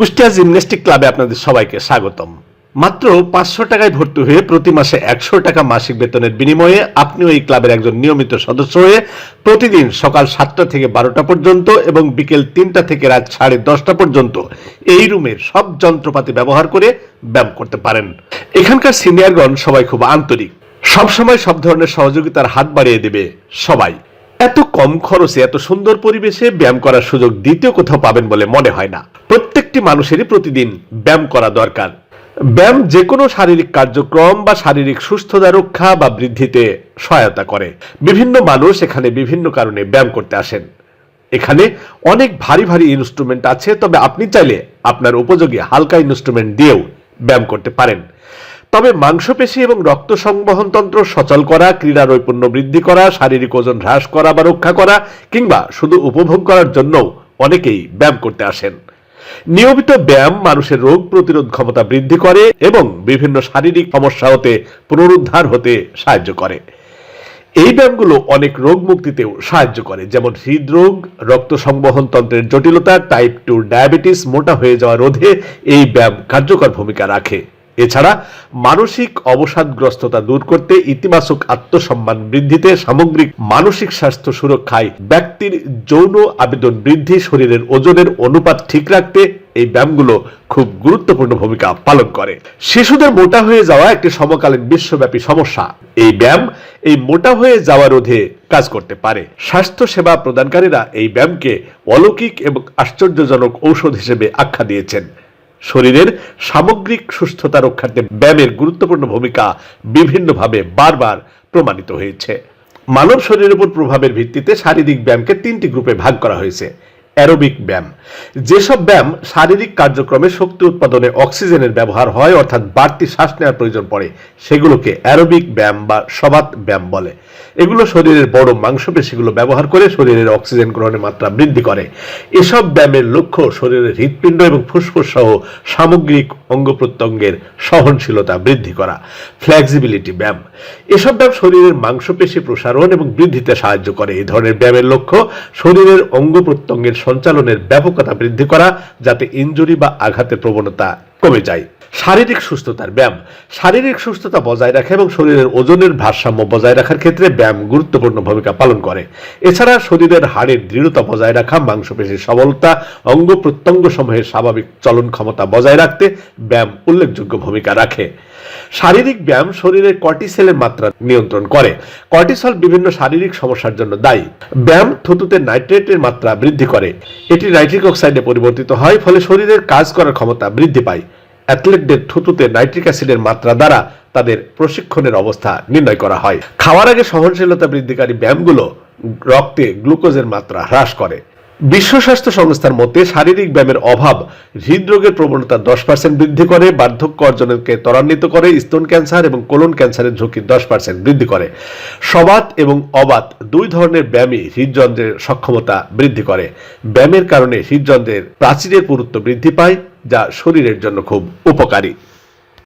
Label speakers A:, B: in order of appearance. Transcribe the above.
A: Kushtia gymnastic ক্লাবে আপনাদের সবাইকে স্বাগতম। মাত্র পাঁচশো টাকায় ভর্তি হয়ে প্রতি মাসে একশো টাকা মাসিক বেতনের বিনিময়ে আপনিও এই ক্লাবের একজন নিয়মিত সদস্য হয়ে প্রতিদিন সকাল সাতটা থেকে বারোটা পর্যন্ত এবং বিকেল তিনটা থেকে রাত সাড়ে দশটা পর্যন্ত এই রুমের সব যন্ত্রপাতি ব্যবহার করে ব্যায়াম করতে পারেন। এখানকার সিনিয়রগণ সবাই খুব আন্তরিক। সবসময় সব ধরনের সহযোগিতার হাত বাড়িয়ে দেবে সবাই। এত কম খরচে, এত সুন্দর পরিবেশে ব্যায়াম করার সুযোগ দ্বিতীয় কোথাও পাবেন বলে মনে হয় না। প্রত্যেকটি মানুষেরই প্রতিদিন ব্যায়াম করা দরকার। ব্যায়াম যে কোনো শারীরিক কার্যক্রম বা শারীরিক সুস্থতা রক্ষা বা বৃদ্ধিতে সহায়তা করে। বিভিন্ন মানুষ এখানে বিভিন্ন কারণে ব্যায়াম করতে আসেন। এখানে অনেক ভারী ভারী ইনস্ট্রুমেন্ট আছে, তবে আপনি চাইলে আপনার উপযোগী হালকা ইনস্ট্রুমেন্ট দিয়েও ব্যায়াম করতে পারেন। তবে মাংসপেশি এবং রক্ত সংবহন তন্ত্র সচল করা, ক্রীড়া নৈপুণ্য বৃদ্ধি করা, শারীরিক ওজন হ্রাস করা বা রক্ষা করা কিংবা শুধু উপভোগ করার জন্যও অনেকেই ব্যায়াম করতে আসেন। নিয়মিত ব্যায়াম মানুষের রোগ প্রতিরোধ ক্ষমতা বৃদ্ধি করে এবং বিভিন্ন শারীরিক সমস্যা হতে পুনরুদ্ধার হতে সাহায্য করে। এই ব্যায়ামগুলো অনেক রোগ মুক্তিতেও সাহায্য করে, যেমন হৃদরোগ, রক্ত সংবহন তন্ত্রের জটিলতা টাইপ টু ডায়াবেটিস মোটা হয়ে যাওয়া রোধে এই ব্যায়াম কার্যকর ভূমিকা রাখে। এছাড়া মানসিক অবসাদগ্রস্ততা দূর করতে ইতিবাচক আত্মসম্মান বৃদ্ধিতে সামগ্রিক মানসিক স্বাস্থ্য সুরক্ষায় ব্যক্তির যৌন আবেদন বৃদ্ধি, শরীরের ওজনের অনুপাত ঠিক রাখতে এই ব্যায়ামগুলো খুব গুরুত্বপূর্ণ ভূমিকা পালন করে। শিশুদের মোটা হয়ে যাওয়া একটি সমকালীন বিশ্বব্যাপী সমস্যা। এই ব্যায়াম এই মোটা হয়ে যাওয়া রোধে কাজ করতে পারে। স্বাস্থ্য সেবা প্রদানকারীরা এই ব্যায়ামকে অলৌকিক এবং আশ্চর্যজনক ঔষধ হিসেবে আখ্যা দিয়েছেন। শরীরের সামগ্রিক সুস্থতা রক্ষার্থে ব্যায়ামের গুরুত্বপূর্ণ ভূমিকা বিভিন্নভাবে বারবার প্রমাণিত হয়েছে। মানব শরীরের উপর প্রভাবের ভিত্তিতে শারীরিক ব্যায়ামকে তিনটি গ্রুপে ভাগ করা হয়েছে। অ্যারোবিক ব্যায়াম। যেসব ব্যায়াম শারীরিক কার্যক্রমে শক্তি উৎপাদনে অক্সিজেনের ব্যবহার হয়, অর্থাৎ বাড়তি শ্বাস নেওয়ার প্রয়োজন পড়ে, সেগুলোকে অ্যারোবিক ব্যায়াম বা সবাত ব্যায়াম বলে। এগুলো শরীরের বড় মাংসপেশিগুলো ব্যবহার করে শরীরের অক্সিজেন গ্রহণের মাত্রা বৃদ্ধি করে। এসব ব্যায়ামের লক্ষ্য শরীরের হৃৎপিণ্ড এবং ফুসফুস সহ সামগ্রিক অঙ্গ প্রত্যঙ্গের সহনশীলতা বৃদ্ধি করা। ফ্লেক্সিবিলিটি ব্যায়াম। এসব ব্যায়াম শরীরের মাংসপেশি প্রসারণ এবং বৃদ্ধিতে সাহায্য করে। এই ধরনের ব্যায়ামের লক্ষ্য শরীরের অঙ্গ প্রত্যঙ্গের সঞ্চালনের ব্যাপকতা বৃদ্ধি করা যাতে ইঞ্জুরি বা আঘাতের প্রবণতা কমে যায়। শারীরিক সুস্থতার ব্যায়াম। শারীরিক সুস্থতা বজায় রাখা এবং শরীরের ওজনের ভারসাম্য বজায় রাখার ক্ষেত্রে ব্যায়াম গুরুত্বপূর্ণ ভূমিকা পালন করে। এছাড়া শরীরের হাড়ের দৃঢ়তা বজায় রাখা, মাংসপেশির সবলতা, অঙ্গ প্রত্যঙ্গ সমূহের স্বাভাবিক চলন ক্ষমতা বজায় রাখতে ব্যায়াম উল্লেখযোগ্য ভূমিকা রাখে। শারীরিক ব্যায়াম শরীরের কর্টিসেলের মাত্রা নিয়ন্ত্রণ করে। কর্টিসল বিভিন্ন শারীরিক সমস্যার জন্য দায়ী। ব্যায়াম থুতুতে নাইট্রেটের মাত্রা বৃদ্ধি করে। এটি নাইট্রিক অক্সাইডে পরিবর্তিত হয়, ফলে শরীরের কাজ করার ক্ষমতা বৃদ্ধি পায়। অ্যাথলেটদের থুতুতে নাইট্রিক অ্যাসিডের মাত্রা দ্বারা তাদের প্রশিক্ষণের অবস্থা নির্ণয় করা হয়। খাওয়ার আগে সহনশীলতা বৃদ্ধিকারী ব্যায়ামগুলো রক্তে গ্লুকোজের মাত্রা হ্রাস করে। বিশ্ব স্বাস্থ্য সংস্থার মতে শারীরিক ব্যায়ামের অভাব হৃদরোগের প্রবণতা দশ পার্সেন্ট বৃদ্ধি করে, বার্ধক্য অর্জনকে ত্বরান্বিত করে, স্তন ক্যান্সার এবং কোলন ক্যান্সারের ঝুঁকি দশ পার্সেন্ট বৃদ্ধি করে। সবাত এবং অবাত দুই ধরনের ব্যায়ামই হৃদযন্ত্রের সক্ষমতা বৃদ্ধি করে। ব্যায়ামের কারণে হৃদযন্ত্রের প্রাচীরের পুরুত্ব বৃদ্ধি পায়, যা শরীরের জন্য খুব উপকারী।